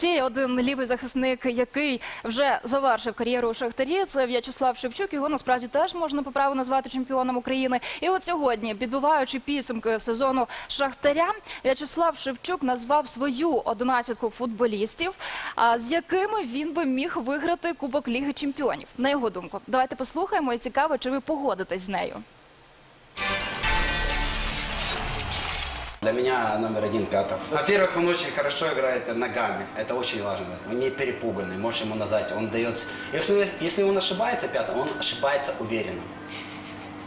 Ще один лівий захисник, який вже завершив кар'єру у Шахтарі. Це В'ячеслав Шевчук. Його насправді теж можна по праву назвати чемпіоном України. І от сьогодні, підбиваючи підсумки сезону Шахтаря, В'ячеслав Шевчук назвав свою одинадцятку футболістів, з якими він би міг виграти Кубок Ліги Чемпіонів. На його думку, давайте послухаємо і цікаво, чи ви погодитесь з нею. Для меня номер один Пятов. Во-первых, он очень хорошо играет ногами. Это очень важно. Он не перепуганный, можешь ему назвать. Он дает... Если, если он ошибается, Пятов, он ошибается уверенно.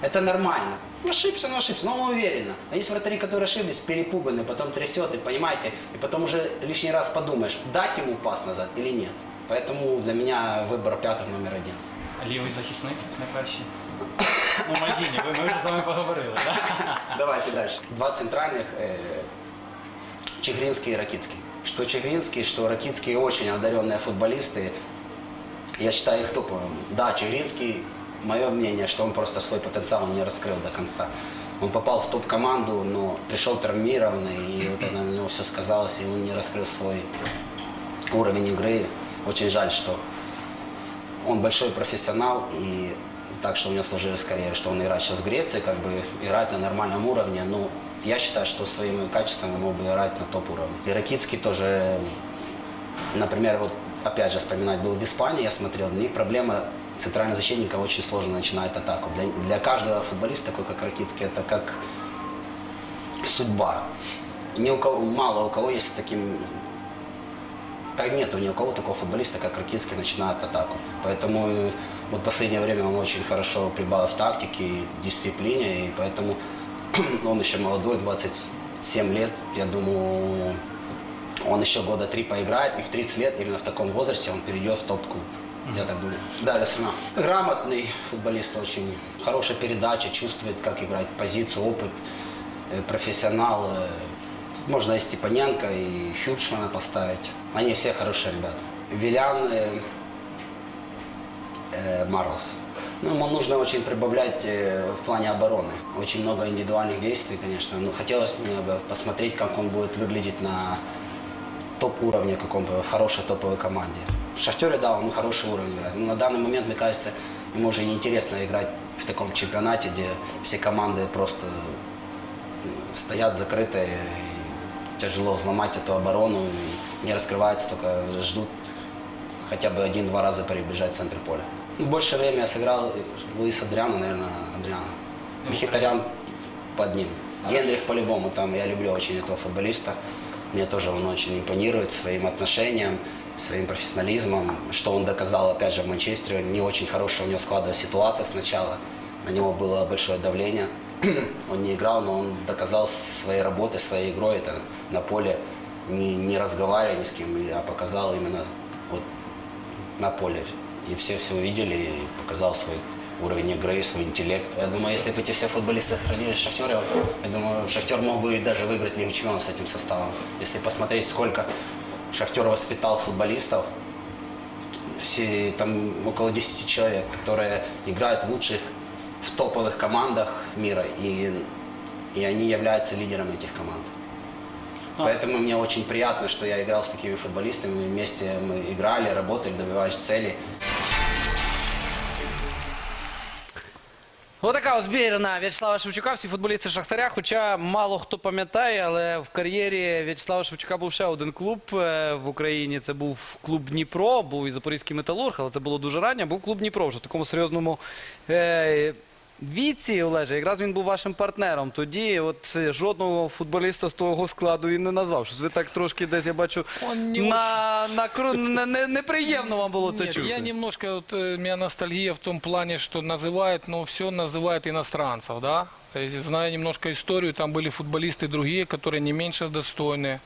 Это нормально. Ну, ошибся, ну ошибся, но он уверенно. А есть вратари, которые ошиблись, перепуганные, потом трясет, и понимаете, и потом уже лишний раз подумаешь, дать ему пас назад или нет. Поэтому для меня выбор Пятов номер один. Лівий захисник найкращий. Ну, Мальдіні, ви ми вже з вами поговорили, так? Давайте дальше. Два центральных, э, Чигринский и Ракитский. Что Чигринский, что Ракитский очень одаренные футболисты. Я считаю их топовым. Да, Чигринский, мое мнение, что он просто свой потенциал не раскрыл до конца. Он попал в топ-команду, но пришел травмированный, и вот это на него все сказалось, и он не раскрыл свой уровень игры. Очень жаль, что он большой профессионал, и так что у него сложилась карьера, что он играет сейчас в Греции, как бы играет на нормальном уровне, но я считаю, что своими качествами мог бы играть на топ-уровне. И Ракитский тоже, например, вот опять же вспоминать, был в Испании, я смотрел, у них проблема центрального защитника очень сложно начинает атаку. Для, для каждого футболиста, такой как Ракитский, это как судьба. Ни у кого, мало у кого есть таким так нету ни у кого такого футболиста, как Ракитский начинает атаку. Поэтому э, вот в последнее время он очень хорошо прибавил в тактике и дисциплине, и поэтому он еще молодой, 27 лет, я думаю, он еще года три поиграет, и в 30 лет, именно в таком возрасте, он перейдет в топ-клуб. Я так думаю. Далее страна. Грамотный футболист, очень хорошая передача, чувствует, как играть позицию, опыт, э, профессионал. Можно и Степаненко, и Хюбшмана поставить. Они все хорошие ребята. Вилян, э, э, Марлос. Ну, ему нужно очень прибавлять э, в плане обороны. Очень много индивидуальных действий, конечно. Но хотелось мне бы посмотреть, как он будет выглядеть на топ-уровне каком-то, в хорошей топовой команде. В Шахтере, да, он хороший уровень играет. Но на данный момент, мне кажется, ему уже неинтересно играть в таком чемпионате, где все команды просто стоят закрытые, тяжело взломать эту оборону, и не раскрывается, только ждут хотя бы один-два раза перебежать в центр поля. Ну, Больше время я сыграл Луис Адриана, наверное, Адриана. Мхитарян под ним. Генрих по-любому, там я люблю очень этого футболиста. Мне тоже он очень импонирует своим отношением, своим профессионализмом, что он доказал, опять же, в Манчестере. Не очень хорошая у него складывалась ситуация сначала. На него было большое давление. Он не играл, но он доказал своей работой, своей игрой это на поле, не, не разговаривая ни с кем, а показал именно вот на поле. И все все увидели и показал свой уровень игры, свой интеллект. Я думаю, если бы эти все футболисты сохранились в Шахтере, я думаю, Шахтер мог бы даже выиграть Лигу Чемпионов с этим составом. Если посмотреть, сколько Шахтер воспитал футболистов, все там около 10 человек, которые играют в лучших, в топовых командах мира, и, и они являются лидерами этих команд. Ну, Поэтому мне очень приятно, что я играл с такими футболистами, вместе мы играли, работали, добивались цели. Отака озбірна В'ячеслава Шевчука, всі футболісти Шахтаря. Хоча мало хто пам'ятає, але в кар'єрі В'ячеслава Шевчука був ще один клуб е, в Україні. Це був клуб Дніпро, був і Запорізький металург, але це було дуже ранньо. Був клуб Дніпро вже в такому серйозному е, віці, Олеже. Якраз він був вашим партнером. Тоді от е, жодного футболіста з того складу і не назвав. Щось ви так трошки десь я бачу Он не на, на, кру- не- не- неприємно вам було це Нет, чути. я немножко, вот, э, у меня ностальгия в том плане, что называют, но все называют иностранцев, да. То есть, Зная немножко историю, там были футболисты другие, которые не меньше достойны.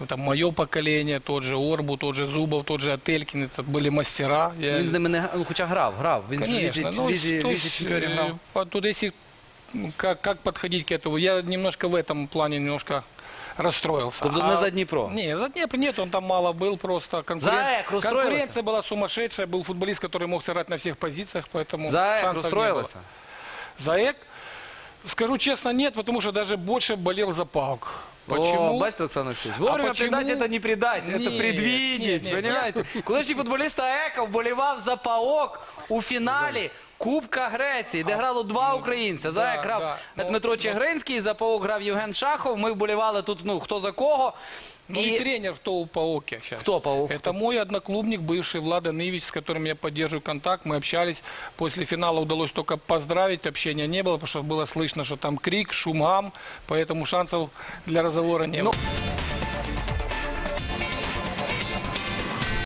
Ну, Там мое поколение, тот же Орбу, тот же Зубов, тот же Ателькин, это были мастера. Я- Він з ними не га- ну, хоча грав, грав. Він ж в лізі, Конечно, ну, лізі, то лізі есть, чемпіонів э, грав. по- Тут если ну, как, как подходить к этому, я немножко в этом плане немножко расстроился. Тобто не за Дніпро? Не, за Днепр нет, он там мало был просто. Конкурен- ЭК расстроился? Конкуренция была сумасшедшая, был футболист, который мог сыграть на всех позициях, поэтому За Ек шансов не розстроїлися? было. За ЭК? Скажу честно, нет, потому что даже больше болел за ПАОК. Почему? О, бачите, Олександр Олексійович, вовремя почему? предать это не предать, это Нет, предвидеть, нет, нет. понимаете? Колишній футболіст АЕКа вболівав за ПАОК у фіналі Кубка Греції, де грало два українця. За да, АЕК грав да. Ну, Дмитро ну. Чегринський, за ПАОК грав Євген Шахов. Ми вболівали тут, ну, хто за кого. Ну и, тренер кто у Паоке сейчас? Кто Паок? Это мой одноклубник, бывший Влада Нывич, с которым я поддерживаю контакт. Мы общались. После финала удалось только поздравить, общения не было, потому что было слышно, что там крик, шум, гам, поэтому шансов для разговора не было.